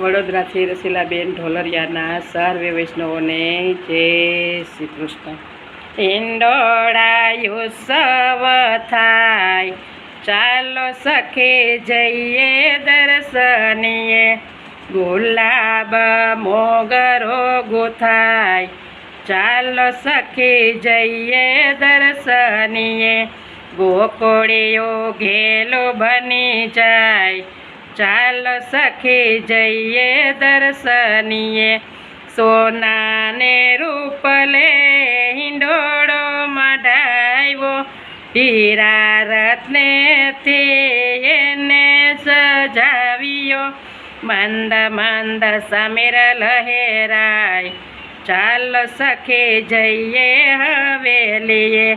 વડોદરાથી રસીલાબેન ઢોલરિયાના સર્વે વૈષ્ણવોને જય શ્રી કૃષ્ણ. ઈંડોળા સવ થાય. ચાલો સખે જઈએ દર્શનીએ. ગુલાબ મોગરો ગોથાય ચાલો સખી જઈએ દર્શનીએ. ગોકોળીઓ ઘેલો બની જાય. ચાલો સખી જઈએ દર્શનીએ. સોનાને રૂપલે હિંડોળો મઢાવ્યો હીરા રત્ને એને સજાવ્યો. મંદ મંદ સમીર લહેરાય. ચાલો સખે જઈએ હવેલીએ.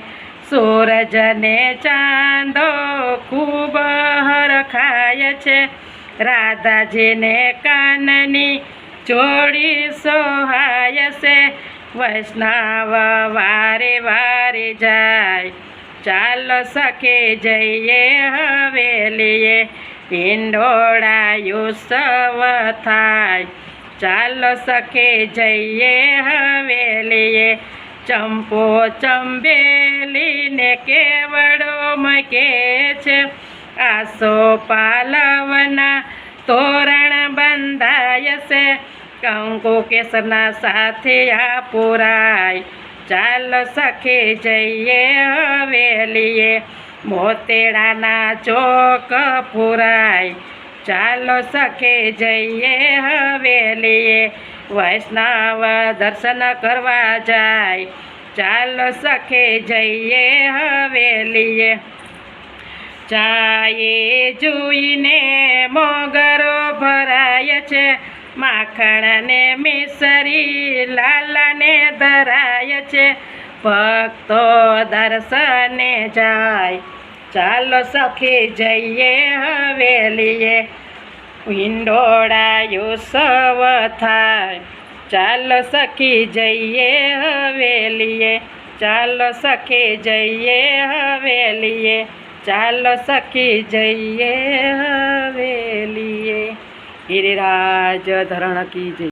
સૂરજને ચાંદો ખૂબ હરખાય છે. રાધાજીને કાનની જોડી સોહાય છે. વૈષ્ણવ વારે વારે જાય. ચાલો સખે જઈએ હવેલીએ હિંડોળા સવ થાય. ચાલો સખે જઈએ હવેલીએ ચંપો ચંબેલીને કેવડો મકે છે. આસો પાલવના તોરણ બંધાય છે. કંકુ કેસરના સાથે આ પુરાય. ચાલો સખે જઈએ હવેલીએ. મોતેડાના ચોક પુરાય. ચાલો સખે જઈએ હવેલીએ. વૈષ્ણવ દર્શન કરવા જાય. ચાલો સખે જઈએ હવેલીએ. ચાએ જોઈને ભરાય છે? માખણને મિસરી, લાલાને ધરાય છે. ભક્તો દર્શને જાય. ચાલો સખી જઈએ હવેલીએ. હિંડોળા સવ થાય. ચાલો સખી જઈએ હવેલીએ. ચાલો સખી જઈએ હવેલીએ. ચાલો સખી જઈએ ગિરિરાજ ધરણ કી જય